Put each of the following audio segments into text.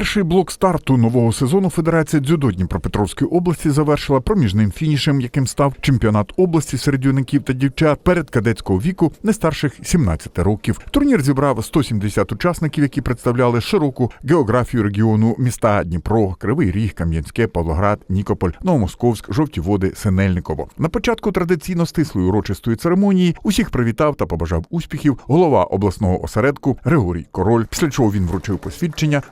Перший блок старту нового сезону Федерація дзюдо Дніпропетровської області завершила проміжним фінішем, яким став чемпіонат області серед юнаків та дівчат перед кадетського віку не старших 17 років. Турнір зібрав 170 учасників, які представляли широку географію регіону міста Дніпро, Кривий Ріг, Кам'янське, Павлоград, Нікополь, Новомосковськ, Жовті Води, Синельниково. На початку традиційно стислої урочистої церемонії усіх привітав та побажав успіхів голова обласного осередку Григорій Король. Після чого він вручив посвідчення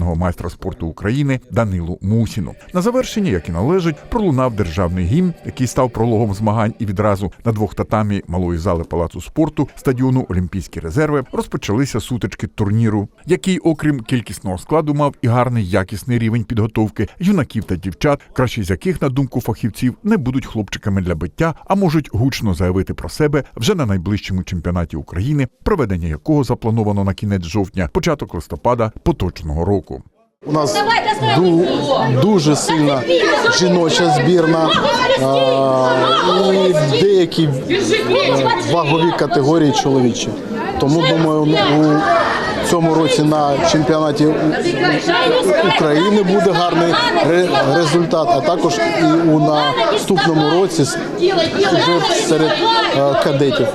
новоспеченого майстра спорту України Данилу Мусіну. На завершення, як і належить, пролунав державний гімн, який став прологом змагань і відразу на двох татамі малої зали палацу спорту стадіону Олімпійські резерви розпочалися сутички турніру, який, окрім кількісного складу, мав і гарний якісний рівень підготовки юнаків та дівчат, кращі з яких, на думку фахівців, не будуть хлопчиками для биття, а можуть гучно заявити про себе вже на найближчому чемпіонаті України, проведення якого заплановано на кінець жовтня, початок листопада поточного року. У нас ду- дуже сильна жіноча збірна. а, і деякі е, вагові категорії чоловічі. Тому думаю, ну, у цьому році на чемпіонаті України буде гарний ре- результат, а також і у наступному році вже серед е, кадетів.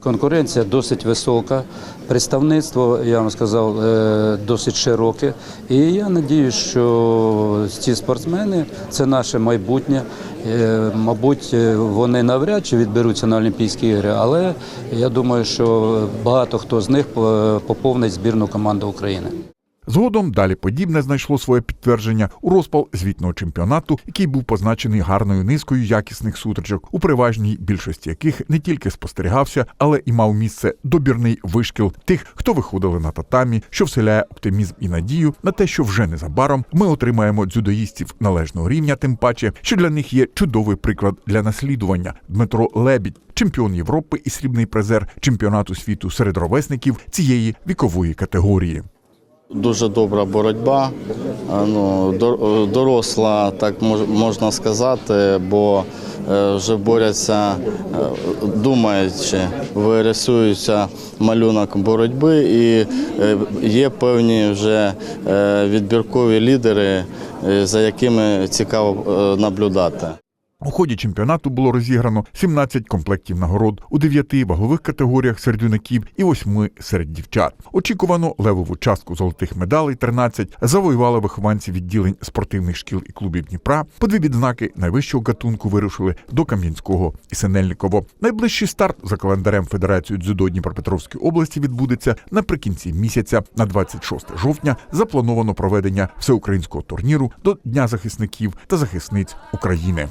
Конкуренція досить висока, представництво, я вам сказав, е, досить широке. І я сподіваюся, що ці спортсмени це наше майбутнє. Е, Мабуть, е, вони навряд чи відберуться на Олімпійські ігри, але я думаю, що багато хто з них е, поповнить збірну команду України. Згодом далі подібне знайшло своє підтвердження у розпал звітного чемпіонату, який був позначений гарною низкою якісних сутичок, у переважній більшості яких не тільки спостерігався, але і мав місце добірний вишкіл тих, хто виходили на татамі, що вселяє оптимізм і надію на те, що вже незабаром ми отримаємо дзюдоїстів належного рівня, тим паче, що для них є чудовий приклад для наслідування. Дмитро Лебідь, чемпіон Європи і срібний призер чемпіонату світу серед ровесників цієї вікової категорії. Дуже добра боротьба, ну, доросла, так мож- можна сказати, бо е, вже борються, е, думаючи, вирисується малюнок боротьби і е, є певні вже е, відбіркові лідери, е, за якими цікаво е, наблюдати. У ході чемпіонату було розіграно 17 комплектів нагород у 9 вагових категоріях серед юнаків і 8 серед дівчат. Очікувано левову частку золотих медалей 13 завоювали вихованці відділень спортивних шкіл і клубів Дніпра. По дві відзнаки найвищого гатунку вирушили до Кам'янського і Синельниково. Найближчий старт за календарем Федерації дзюдо Дніпропетровської області відбудеться наприкінці місяця на 26 жовтня. Заплановано проведення всеукраїнського турніру до Дня захисників та захисниць України.